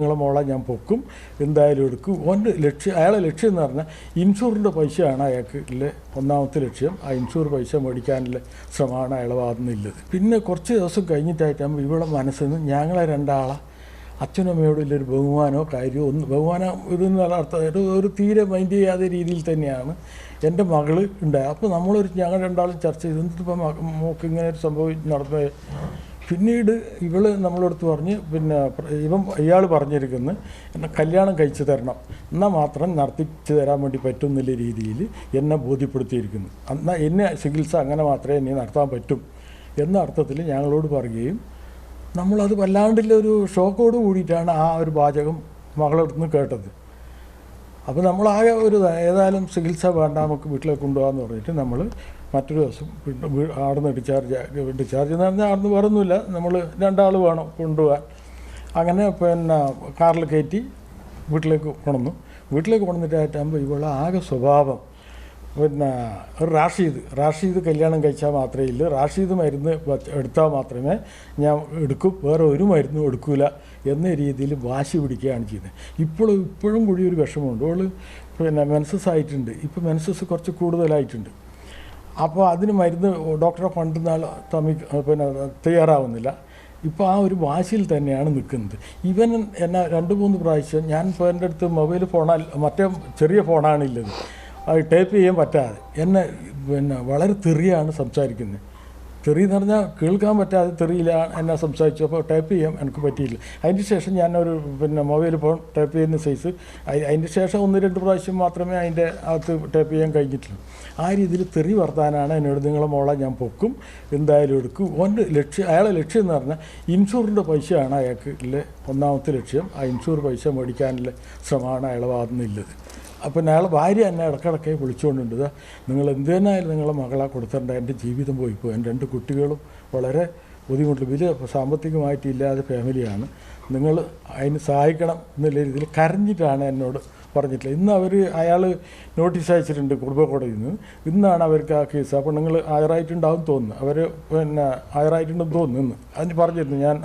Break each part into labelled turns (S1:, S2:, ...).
S1: നിങ്ങളെ മോളെ ഞാൻ പൊക്കും. എന്തായാലും എടുക്കും. ഓന്റെ ലക്ഷ്യം അയാളെ ലക്ഷ്യം എന്ന് പറഞ്ഞാൽ ഇൻഷൂറിന്റെ പൈസയാണ് അയാൾക്ക് ഇല്ലേ ഒന്നാമത്തെ ലക്ഷ്യം. ആ ഇൻഷൂർ പൈസ മേടിക്കാനുള്ള ശ്രമമാണ് അയാളെ ഭാഗത്തുനിന്നുള്ളത് പിന്നെ കുറച്ച് ദിവസം കഴിഞ്ഞിട്ടായിട്ടാകുമ്പോൾ ഇവിടെ മനസ്സിൽ നിന്ന് ഞങ്ങളെ രണ്ടാളെ അച്ഛനും ഒരു ബഹുമാനമോ കാര്യമോ ഒന്ന് ബഹുമാനം ഇതെന്ന് അർത്ഥം ഒരു ഒരു തീരെ മൈൻഡ് ചെയ്യാത്ത രീതിയിൽ തന്നെയാണ് എന്റെ മകൾ ഉണ്ടായത്. അപ്പോൾ നമ്മളൊരു ഞങ്ങൾ രണ്ടാളും ചർച്ച ചെയ്തിട്ട് എന്നിട്ടിപ്പോൾ മോക്ക് ഇങ്ങനെ ഒരു സംഭവം നടന്നു പിന്നീട് ഇവൾ നമ്മളടുത്ത് പറഞ്ഞ് പിന്നെ ഇവൻ ഇയാൾ പറഞ്ഞിരിക്കുന്നു എന്നെ കല്യാണം കഴിച്ചു തരണം. എന്നാൽ മാത്രം നടത്തിച്ചു തരാൻ വേണ്ടി പറ്റും എന്നുള്ള രീതിയിൽ എന്നെ ബോധ്യപ്പെടുത്തിയിരിക്കുന്നു. എന്നാൽ എന്നെ ചികിത്സ അങ്ങനെ മാത്രമേ എന്നെ നടത്താൻ പറ്റും എന്ന അർത്ഥത്തിൽ ഞങ്ങളോട് പറയുകയും നമ്മളത് വല്ലാണ്ടുള്ള ഒരു ഷോക്കോട് കൂടിയിട്ടാണ് ആ ഒരു വാചകം മകളടുത്ത് നിന്ന് കേട്ടത്. അപ്പോൾ നമ്മളാകെ ഒരു ഏതായാലും ചികിത്സ വേണ്ട നമുക്ക് വീട്ടിലേക്ക് കൊണ്ടുപോകാമെന്ന് പറഞ്ഞിട്ട് നമ്മൾ മറ്റൊരു ദിവസം ആടുന്ന് ഡിസ്ചാർജ് ഡിസ്ചാർജ് എന്ന് പറഞ്ഞാൽ ആടുന്ന് വേറൊന്നുമില്ല. നമ്മൾ രണ്ടാൾ വേണം കൊണ്ടുപോകാൻ. അങ്ങനെ പിന്നെ കാറിൽ കയറ്റി വീട്ടിലേക്ക് കൊണന്നു വീട്ടിലേക്ക് കൊണ്ടുവന്നിട്ടായിട്ടാകുമ്പോൾ ഇവളെ ആകെ സ്വഭാവം പിന്നെ റാഷീദ്. റാഷീദ് കല്യാണം കഴിച്ചാൽ മാത്രമേ ഇല്ല. റാഷീദ് മരുന്ന് എടുത്താൽ മാത്രമേ ഞാൻ എടുക്കും. വേറെ ഒരു മരുന്നും എടുക്കില്ല എന്ന രീതിയിൽ വാശി പിടിക്കുകയാണ് ചെയ്യുന്നത്. ഇപ്പോഴും ഇപ്പോഴും കൂടി ഒരു വിഷമമുണ്ട്. അവൾ പിന്നെ മെൻസസ് ആയിട്ടുണ്ട്. ഇപ്പോൾ മെൻസസ് കുറച്ച് കൂടുതലായിട്ടുണ്ട്. അപ്പോൾ അതിന് മരുന്ന് ഡോക്ടറെ കൊണ്ടുവന്നാൽ തമ്മി പിന്നെ തയ്യാറാവുന്നില്ല. ഇപ്പോൾ ആ ഒരു വാശിയിൽ തന്നെയാണ് നിൽക്കുന്നത്. ഇവൻ എന്നെ രണ്ട് മൂന്ന് പ്രാവശ്യം ഞാൻ ഇപ്പോൾ എന്റെ അടുത്ത് മൊബൈൽ ഫോണാൽ മറ്റേ ചെറിയ ഫോണാണില്ലത് അത് ടൈപ്പ് ചെയ്യാൻ പറ്റാതെ എന്നെ പിന്നെ വളരെ തെറിയാണ് സംസാരിക്കുന്നത്. തെറി പറഞ്ഞാൽ കേൾക്കാൻ പറ്റാതെ തെറിയില്ല എന്നെ സംസാരിച്ചു അപ്പോൾ ടൈപ്പ് ചെയ്യാൻ എനിക്ക് പറ്റിയില്ല. അതിന് ശേഷം ഞാനൊരു പിന്നെ മൊബൈൽ ഫോൺ ടൈപ്പ് ചെയ്യുന്ന സൈസ് അതിന് ശേഷം ഒന്ന് രണ്ട് പ്രാവശ്യം മാത്രമേ അതിന്റെ അകത്ത് ടൈപ്പ് ചെയ്യാൻ കഴിഞ്ഞിട്ടുള്ളൂ. ആ രീതിയിൽ തെറി വർത്താനാണ് എന്നോട് നിങ്ങളെ മോളെ ഞാൻ പൊക്കും എന്തായാലും എടുക്കും. ഓന്റെ ലക്ഷ്യം അയാളെ ലക്ഷ്യം എന്ന് പറഞ്ഞാൽ ഇൻഷൂറിന്റെ പൈസയാണ് അയാൾക്ക് ഇല്ലേ ഒന്നാമത്തെ ലക്ഷ്യം. ആ ഇൻഷൂർ പൈസ മേടിക്കാനുള്ള ശ്രമമാണ് അയാളെ ഭാഗത്തുനിന്നുള്ളത് അപ്പം അയാൾ ഭാര്യ എന്നെ ഇടക്കിടക്കെ വിളിച്ചുകൊണ്ടുണ്ട് നിങ്ങൾ എന്ത് തന്നെയായാലും നിങ്ങളെ മകളെ കൊടുത്തിട്ടുണ്ട് എന്റെ ജീവിതം പോയി പോയി. എന്റെ രണ്ട് കുട്ടികളും വളരെ ബുദ്ധിമുട്ടിൽ വലിയ സാമ്പത്തികമായിട്ട് ഇല്ലാതെ ഫാമിലിയാണ്. നിങ്ങൾ അതിന് സഹായിക്കണം എന്നുള്ള രീതിയിൽ കരഞ്ഞിട്ടാണ് എന്നോട് പറഞ്ഞിട്ടില്ല ഇന്ന് അവർ അയാൾ നോട്ടീസ് അയച്ചിട്ടുണ്ട് കുടുംബ കോടതിയിൽ നിന്ന്. ഇന്നാണ് അവർക്ക് ആ കേസ്. അപ്പോൾ നിങ്ങൾ ഹാജരായിട്ടുണ്ടാവും തോന്നുന്നു. അവർ പിന്നെ ഹാജരായിട്ടുണ്ടെന്ന് തോന്നുന്നു ഇന്ന്. അതിന് പറഞ്ഞിരുന്നു ഞാൻ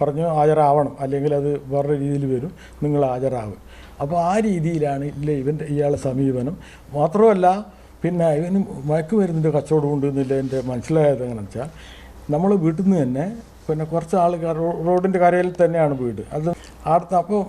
S1: പറഞ്ഞു ഹാജരാവണം അല്ലെങ്കിൽ അത് വേറെ രീതിയിൽ വരും. നിങ്ങൾ ഹാജരാവും അപ്പോൾ ആ രീതിയിലാണ് ഇല്ല ഇവന്റെ ഇയാളെ സമീപനം. മാത്രമല്ല പിന്നെ ഇവന് മയക്കുമരുന്നിന്റെ കച്ചവടം ഉണ്ട് എന്നില്ല എന്റെ മനസ്സിലായത് എങ്ങനെ വെച്ചാൽ നമ്മൾ വീട്ടിൽ നിന്ന് തന്നെ പിന്നെ കുറച്ച് ആൾക്കാർ റോഡിന്റെ കരയിൽ തന്നെയാണ് വീട്. അത് അടുത്ത് അപ്പോൾ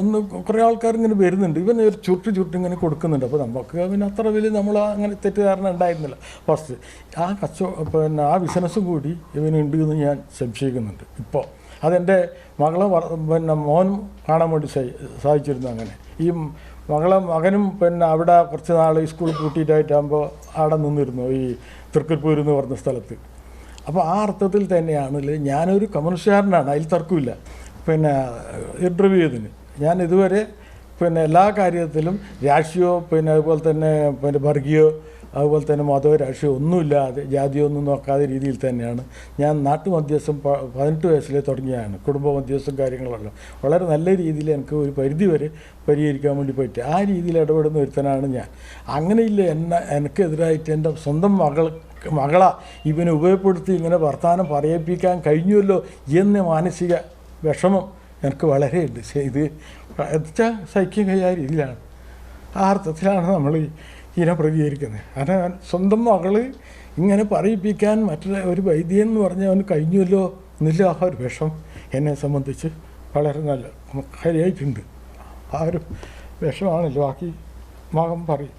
S1: ഒന്ന് കുറേ ആൾക്കാർ ഇങ്ങനെ വരുന്നുണ്ട്. ഇവൻ ഒരു ചുരുട്ടി ചുരുട്ടി ഇങ്ങനെ കൊടുക്കുന്നുണ്ട്. അപ്പോൾ നമുക്ക് പിന്നെ അത്ര വലിയ നമ്മൾ അങ്ങനെ തെറ്റിദ്ധാരണ ഉണ്ടായിരുന്നില്ല. ഫസ്റ്റ് ആ കച്ചവടം പിന്നെ ആ ബിസിനസ്സും കൂടി ഇവനുണ്ട് എന്ന് ഞാൻ സംശയിക്കുന്നുണ്ട്. ഇപ്പോൾ അതെന്റെ മകളെ പിന്നെ മോനും കാണാൻ വേണ്ടി സാധിച്ചിരുന്നു അങ്ങനെ. ഈ മകളെ മകനും പിന്നെ അവിടെ കുറച്ച് നാൾ ഈ സ്കൂൾ കൂട്ടിയിട്ടായിട്ടാകുമ്പോൾ അവിടെ നിന്നിരുന്നു ഈ തൃക്കരിപ്പൂർ എന്ന് പറഞ്ഞ സ്ഥലത്ത്. അപ്പോൾ ആ അർത്ഥത്തിൽ തന്നെയാണ് ഇല്ലേ, ഞാനൊരു കമ്മ്യൂണിസ്റ്റുകാരനാണ് അതിൽ തർക്കമില്ല. പിന്നെ ഇന്റർവ്യൂ ചെയ്തതിന്. ഞാൻ ഇതുവരെ പിന്നെ എല്ലാ കാര്യത്തിലും രാഷ്ട്രീയോ പിന്നെ അതുപോലെ തന്നെ പിന്നെ വർഗീയോ അതുപോലെ തന്നെ മതമോ രാഷ്ട്രീയം ഒന്നുമില്ലാതെ ജാതിയോ ഒന്നും നോക്കാതെ രീതിയിൽ തന്നെയാണ്. ഞാൻ നാട്ടു മധ്യസ്ഥം പ- പതിനെട്ട് വയസ്സിലേ തുടങ്ങിയാണ്. കുടുംബ മധ്യസ്ഥം കാര്യങ്ങളെല്ലാം. വളരെ നല്ല രീതിയിൽ എനിക്ക് ഒരു പരിധി വരെ പരിഹരിക്കാൻ വേണ്ടി പറ്റി. ആ രീതിയിൽ ഇടപെടുന്ന ഒരുത്തനാണ് ഞാൻ. അങ്ങനെയില്ല എന്നെ എനിക്കെതിരായിട്ട് എന്റെ സ്വന്തം മകൾ മകളെ ഇവനെ ഉപയോഗപ്പെടുത്തി ഇങ്ങനെ വർത്തമാനം പറയിപ്പിക്കാൻ കഴിഞ്ഞുവല്ലോ എന്ന മാനസിക വിഷമം എനിക്ക് വളരെ ഉണ്ട് ഇത് വെച്ചാൽ സൈക്യം കൈകാര്യം രീതിയിലാണ് ആ അർത്ഥത്തിലാണ് നമ്മൾ ഇതിനെ പ്രതികരിക്കുന്നത്. കാരണം സ്വന്തം മകൾ ഇങ്ങനെ പറയിപ്പിക്കാൻ മറ്റൊരു ഒരു വൈദ്യൻ എന്ന് പറഞ്ഞാൽ അവന് കഴിഞ്ഞുവല്ലോ എന്നില്ല ആ ഒരു വിഷം എന്നെ സംബന്ധിച്ച് വളരെ നല്ല കാര്യമായിട്ടുണ്ട് ആ ഒരു വിഷമാണല്ലോ ബാക്കി മകം പറയും.